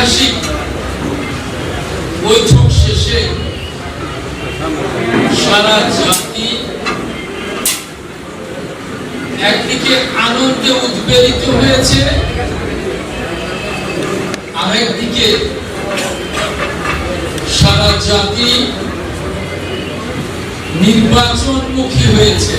ঐতিহাসিক বৈঠক শেষে সারা জাতি একদিকে আনন্দে উদ্বেলিত হয়েছে, আরেকদিকে সারা জাতি নির্বাচনমুখী হয়েছে।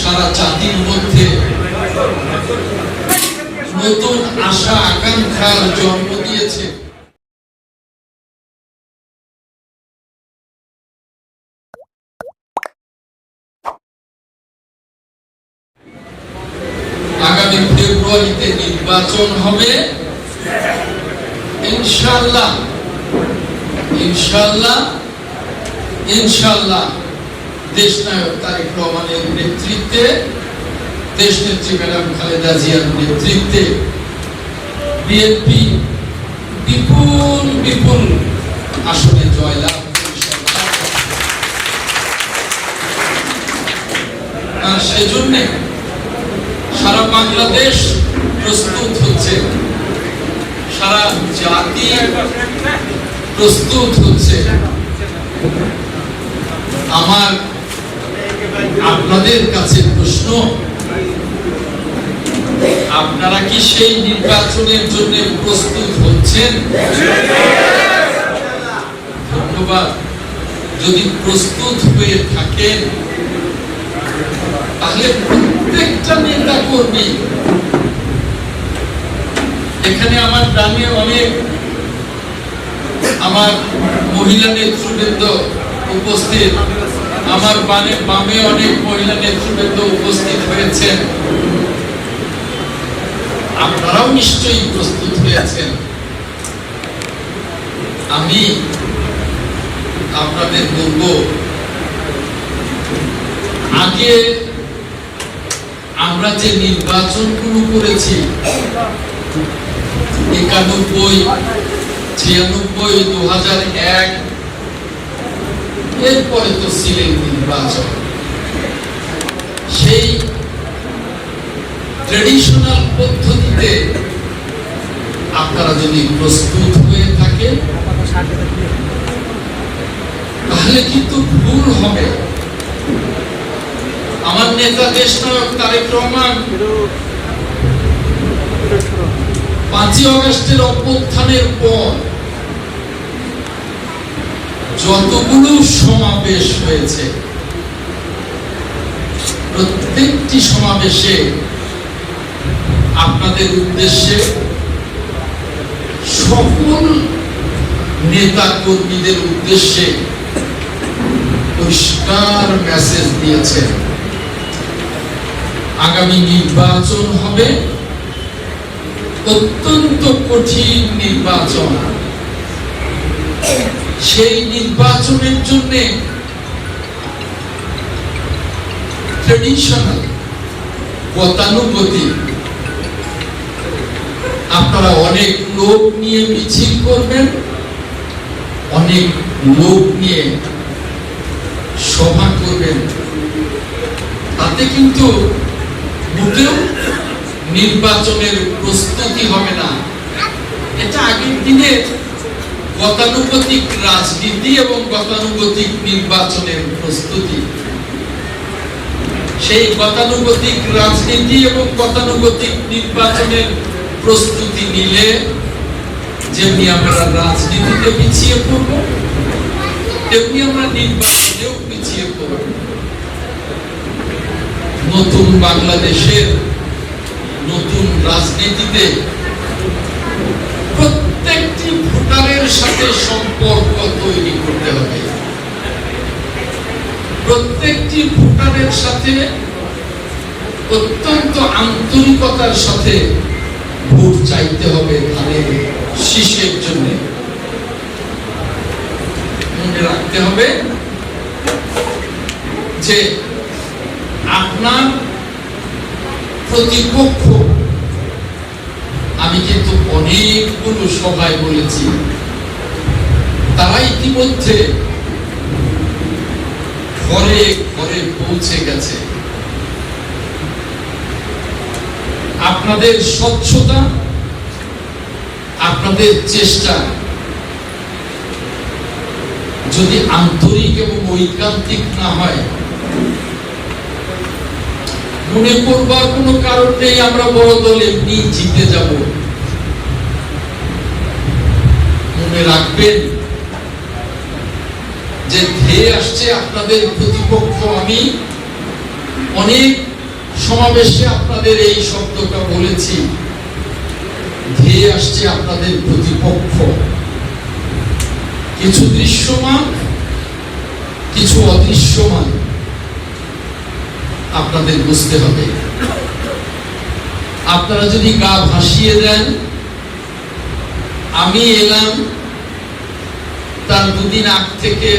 সারা জাতির মধ্যে নতুন আশা, আকাঙ্ক্ষার জন্ম দিয়েছে। আগামী ফেব্রুয়ারিতে নির্বাচন হবে। ইনশাল্লাহ ইনশাল্লাহ ইনশাল্লাহ দেশ নায়ক তারেক রহমানের নেতৃত্বে দেশ নেত্রী ম্যাডাম খালেদা জিয়ার নেতৃত্বে বিএনপি বিপুল বিপুল আসনে জয়লাভ সেজন্য সারা বাংলাদেশ প্রস্তুত হচ্ছে। সারা জাতি প্রস্তুত হচ্ছে। আমার আপনাদের কাছে প্রশ্ন আপনারা কি সেই নির্বাচনের জন্য প্রস্তুত হচ্ছেন? ধন্যবাদ। যদি প্রস্তুত হয়ে থাকেন, তাহলে প্রত্যেকটা নেতা কর্মী এখানে আমার গ্রামে অনেক আমার মহিলা নেতৃবৃন্দ উপস্থিত। আমার বামে বামে অনেক মহিলা নেতৃবৃন্দ উপস্থিত হয়েছেন। আপনারাও নিশ্চয়ই প্রস্তুত হয়েছেন। আমি আপনাদের বলব, আগে আমরা যে নির্বাচনগুলো করেছি, একানব্বই, ছিয়ানব্বই দু হাজার এক এরপরে তো ছিলেন নির্বাচন সেই ট্রেডিশনাল পদ্ধতিতে আপনারা যদি প্রস্তুত হয়ে থাকেন, তাহলে কিন্তু ভুল হবে। আমার নেতা দেশ নায়ক তারেক রহমান পাঁচই অগস্টের অভ্যুত্থানের পর যতগুলো সমাবেশ হয়েছে, প্রত্যেকটি সমাবেশে আপনাদের উদ্দেশ্যে সকল নেতা কর্মীদের উদ্দেশ্যে পরিষ্কার মেসেজ দিয়েছেন। আগামী নির্বাচন হবে, অত্যন্ত কঠিন নির্বাচন। সেই নির্বাচনের জন্য ট্রেডিশনাল গতানুগতিক, আপনারা অনেক লোক নিয়ে মিছিল করবেন, অনেক লোক নিয়ে সভা করবেন। তাতে কিন্তু মোটেও নির্বাচনের প্রস্তুতি হবে না। এটা আগের দিনে গতানুগতিক রাজনীতি এবং গতানুগতিক নির্বাচনের প্রস্তুতি। সেই গতানুগতিক রাজনীতি এবং গতানুগতিক নির্বাচনের প্রস্তুতি নিলে যেমনি আমরা রাজনীতিতে পিছিয়ে পড়ব, তেমনি আমরা নির্বাচনেও পিছিয়ে পড়ব। নতুন বাংলাদেশের নতুন রাজনীতিতে প্রত্যেকটি ভোটারের সাথে সম্পর্ক তৈরি করতে হবে। প্রত্যেকটি ভোটারের সাথে, অত্যন্ত আন্তরিকতার সাথে ভোট চাইতে হবে ধানের শীষের জন্য। মনে রাখতে হবে যে আপনার প্রতিপক্ষ, আমি কিন্তু অনেকগুলো সভায় বলেছি ইতিমধ্যে ঘরে ঘরে পৌঁছে গেছে। আপনাদের স্বচ্ছতা, আপনাদের চেষ্টা, যদি আন্তরিক এবং ঐকান্তিক না হয়, মনে করবার কোনো কারণ নেই, আমরা বড় দল এমনি জিতে যাব। মনে রাখবেন যে ধেয়ে আসছে আপনাদের প্রতিপক্ষ আমি, অনেক সমাবেশে আপনাদের এই শব্দটা বলেছি। ধেয়ে আসছে আপনাদের প্রতিপক্ষ। কিছু দৃশ্যমান, কিছু অদৃশ্যমান আপনাদের বুঝতে হবে। আপনারা যদি গা ভাসিয়ে দেন, আমি এলাম তার দুদিন আগ থেকে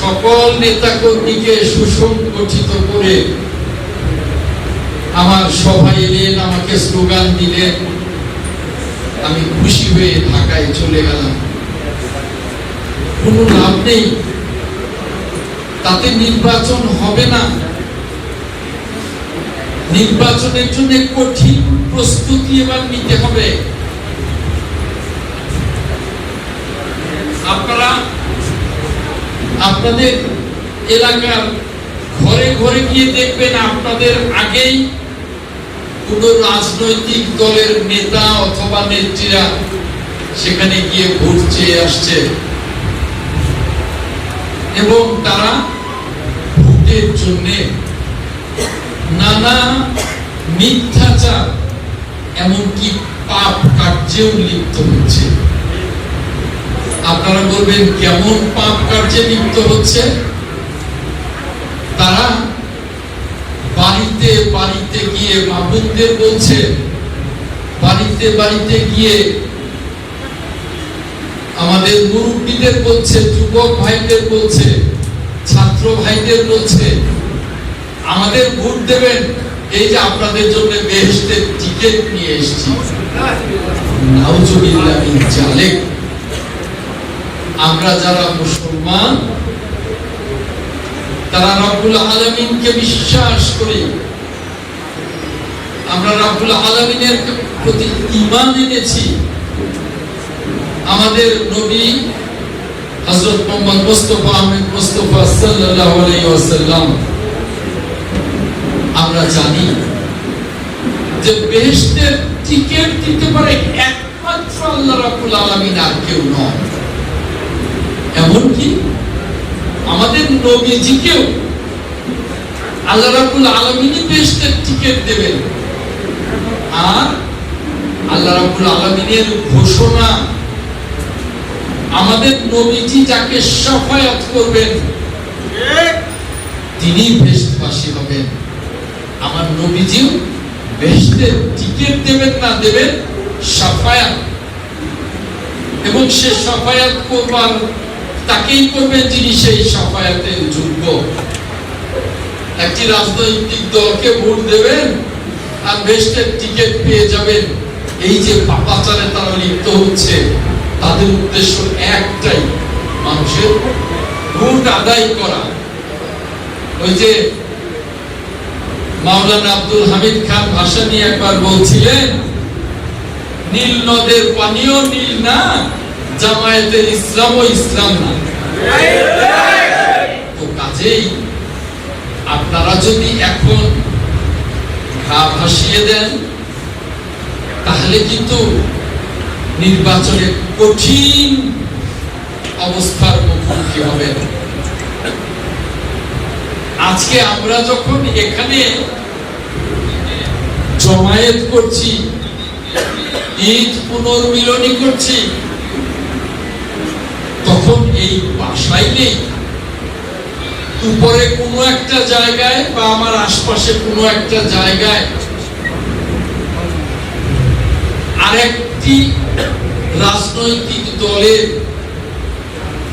সকল নেতা কর্মীকে সুসংগঠিত করে আমার সভায় এলেন, আমাকে স্লোগান দিলেন। আমি খুশি হয়ে ঢাকায় চলে গেলাম। কোনো লাভ নেই। তাতে নির্বাচন হবে না। নির্বাচনের জন্য কঠিন প্রস্তুতি এবার নিতে হবে। আপনারা, আপনাদের এলাকার ঘরে ঘরে গিয়ে দেখবেন আপনাদের আগেই কোন রাজনৈতিক দলের নেতা অথবা নেত্রীরা সেখানে গিয়ে ভোট চেয়ে আসছে। এবং তারা ভোটের জন্য নানা মিথ্যাচার, এমনকি পাপ কার্যেও লিপ্ত হচ্ছে। আপনারা বলবেন, কেমন পাপ কার্যে লিপ্ত হচ্ছে? তারা বাড়িতে বাড়িতে গিয়ে মাহবুবদের বলছে, বাড়িতে বাড়িতে গিয়ে আমাদের মুরব্বীদের বলছে, যুবক ভাইদের বলছে, ছাত্র ভাইদের বলছে, আমাদের ভোট দেবেন। এই যে আপনাদের জন্য বেহেশতের টিকিট নিয়ে এসেছি। নাউজুবিল্লাহ জালিক। আমরা যারা মুসলমান, তারা রব্বুল আলমিনকে বিশ্বাস করি। আমরা রব্বুল আলমিনের প্রতি ইমান এনেছি। আমাদের নবী হযরত মোহাম্মদ মুস্তাফা আহমেদ মুস্তাফা সাল্লাল্লাহু আলাইহি ওয়াসাল্লাম, আমরা জানি যে বেহেশতের টিকিট দিতে পারে একমাত্র আল্লাহ রাব্বুল আলামিন আর কেউ নয়। এমনকি আমাদের নবীজিকেও আল্লাহ রাব্বুল আলামিনই বেহেশতের টিকিট দেবেন। আর আল্লাহ রাব্বুল আলামিনের ঘোষণা আমাদের নবীজি যাকে সাফায়াত করবেন, তিনি বেহেশতবাসী হবেন। আমার নবীজিও বেহেশতের টিকিট দেবেন না, দেবেন সাফায়াত। এবং সে সাফায়াত করবার তাকেই করবেন যিনি সেই সাফায়াতের যোগ্য। একটি রাজনৈতিক দলকে ভোট দেবেন আর বেস্টের টিকিট পেয়ে যাবেন। এই যে পাপাচারে তারা লিপ্ত হচ্ছে, তাদের উদ্দেশ্য একটাই, মানুষের ভোট আদায় করা। ওই যে মাওলানা আব্দুল হামিদ খান ভাষা নিয়ে একবার বলছিলেন, নীল নদের পানিও নীল না জামায়াতের ইসলামও ইসলাম না। তো কাজেই আপনারা যদি এখন ঘা ভাসিয়ে দেন, তাহলে কিন্তু নির্বাচনে কঠিন অবস্থার মুখোমুখি হবেন আজকে আমরা যখন এখানে জমায়েত করছি, ঈদ পুনর্মিলনী করছি তখন এই বাসায় নেই। উপরে কোনো একটা জায়গায় বা আমার আশপাশে কোনো একটা জায়গায় আরেকটি রাজনৈতিক দলের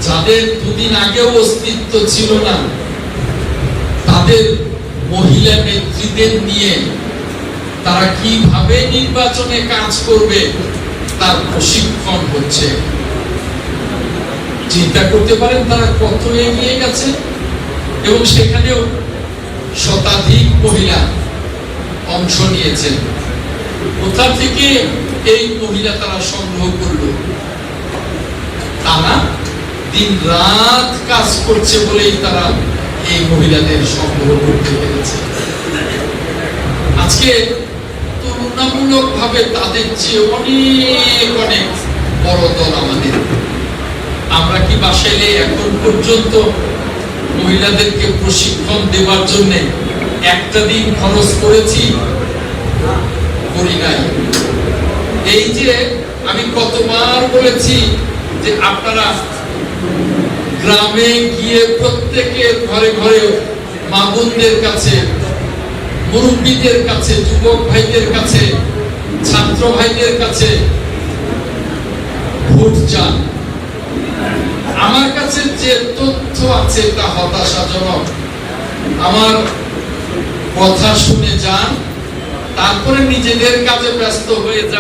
যাদের দুদিন আগেও অস্তিত্ব ছিল না, তাদের মহিলা নেত্রীদের নিয়ে তারা কীভাবে নির্বাচনে কাজ করবে তার প্রশিক্ষণ হচ্ছে। চিন্তা করতে পারেন, তারা কত এগিয়ে গেছে। এবং সেখানেও শতাধিক মহিলা অংশ নিয়েছেন। কোথা থেকে এই মহিলা তারা সংগ্রহ করল? তারা দিন রাত কাজ করছে বলেই তারা এই মহিলাদের সংগ্রহ করতে পেরেছে। আজকে তুলনামূলক ভাবে তাদের চেয়ে অনেক অনেক বড় দল আমাদের। আমরা কি বাসাইলে এখন পর্যন্ত মহিলাদেরকে প্রশিক্ষণ দেওয়ার জন্য একটা দিন খরচ করেছি, করি নাই। এই যে আমি কতবার বলেছি যে আপনারা গ্রামে গিয়ে প্রত্যেকের ঘরে ঘরে মা বোনদের কাছে, মুরব্বীদের কাছে, যুবক ভাইদের কাছে, ছাত্র ভাইদের কাছে ভোট চান। আমার কাছে যে তথ্য আছে তা হতাশাজনক। আমার কথা শুনে যান, তারপরে নিজেদের কাজে ব্যস্ত হয়ে যান।